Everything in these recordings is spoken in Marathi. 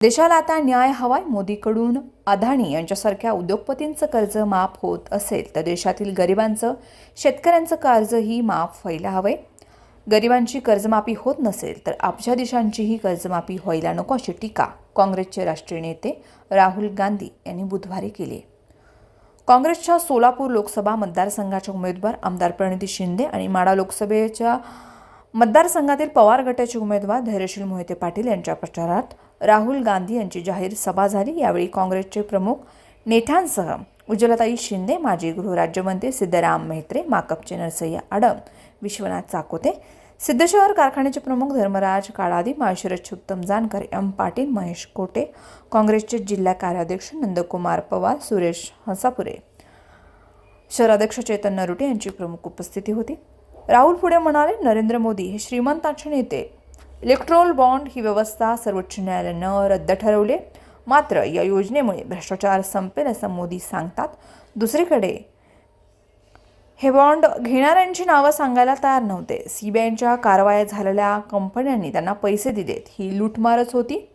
देशाला आता न्याय हवाय मोदीकडून. अदानी यांच्यासारख्या उद्योगपतींचं कर्ज माफ होत असेल तर देशातील गरिबांचं शेतकऱ्यांचं कर्जही माफ व्हायला हवे गरिबांची कर्जमाफी होत नसेल तर आपल्या देशांचीही कर्जमाफी व्हायला नको अशी टीका काँग्रेसचे राष्ट्रीय नेते राहुल गांधी यांनी बुधवारी केली काँग्रेसच्या सोलापूर लोकसभा मतदारसंघाच्या उमेदवार आमदार प्रणिती शिंदे आणि माडा लोकसभेच्या मतदारसंघातील पवार गटाचे उमेदवार धैर्यशील मोहिते पाटील यांच्या प्रचारात राहुल गांधी यांची जाहीर सभा झाली. यावेळी काँग्रेसचे प्रमुख नेत्यांसह उज्ज्वलताई शिंदे माजी गृहराज्यमंत्री सिद्धराम म्हेत्रे माकपचे नरसय्या आडम विश्वनाथ चाकोते सिद्धेश्वर कारखान्याचे प्रमुख धर्मराज काळादी माळशिरसचे उत्तम जानकर एम पाटील महेश कोटे काँग्रेसचे जिल्हा कार्याध्यक्ष नंदकुमार पवार सुरेश हंसापुरे. शहराध्यक्ष चेतन नरुटे यांची प्रमुख उपस्थिती होती. राहुल पुढे म्हणाले नरेंद्र मोदी हे श्रीमंतांचे नेते इलेक्ट्रोल बॉन्ड ही व्यवस्था सर्वोच्च न्यायालयानं रद्द ठरवली. मात्र या योजनेमुळे भ्रष्टाचार संपेल असं मोदी सांगतात. दुसरीकडे हे बॉन्ड घेणाऱ्यांची नावं सांगायला तयार नव्हते. सीबीआयच्या कारवाया झालेल्या कंपन्यांनी त्यांना पैसे दिलेत. ही लूटमारच होती.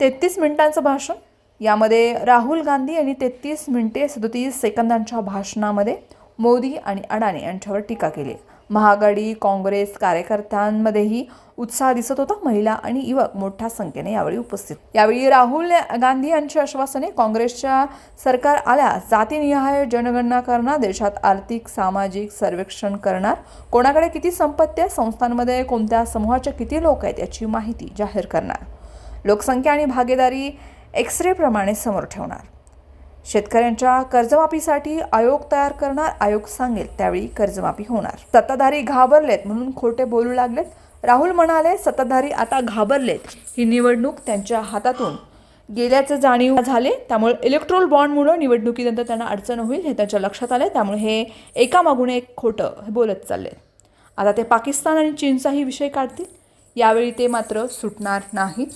तेहतीस मिनिटांचं भाषण. यामध्ये राहुल गांधी यांनी तेहतीस मिनिटे सदोतीस सेकंदांच्या भाषणामध्ये मोदी आणि अडाणी यांच्यावर टीका केली. महाआघाडी काँग्रेस कार्यकर्त्यांमध्येही उत्साह दिसत होता. महिला आणि युवक मोठ्या संख्येने यावेळी उपस्थित. यावेळी राहुल गांधी यांची आश्वासने काँग्रेसच्या सरकार आल्यास जातीनिहाय जनगणना करणार देशात आर्थिक सामाजिक सर्वेक्षण करणार. कोणाकडे किती संपत्ती आहे संस्थांमध्ये कोणत्या समूहाचे किती लोक आहेत याची माहिती जाहीर करणार. लोकसंख्या आणि भागीदारी एक्सरेप्रमाणे समोर ठेवणार. शेतकऱ्यांच्या कर्जमाफीसाठी आयोग तयार करणार आयोग सांगेल त्यावेळी कर्जमाफी होणार. सत्ताधारी घाबरलेत म्हणून खोटे बोलू लागलेत. राहुल म्हणाले सत्ताधारी आता घाबरलेत. ही निवडणूक त्यांच्या हातातून गेल्याचं जाणीव झाले. त्यामुळे इलेक्ट्रोल बॉन्डमुळे निवडणुकीनंतर त्यांना अडचण होईल हे त्यांच्या लक्षात आलं त्यामुळे हे एकामागून एक खोटं हे बोलत चालले. आता ते पाकिस्तान आणि चीनचाही विषय काढतील. यावेळी ते मात्र सुटणार नाहीत.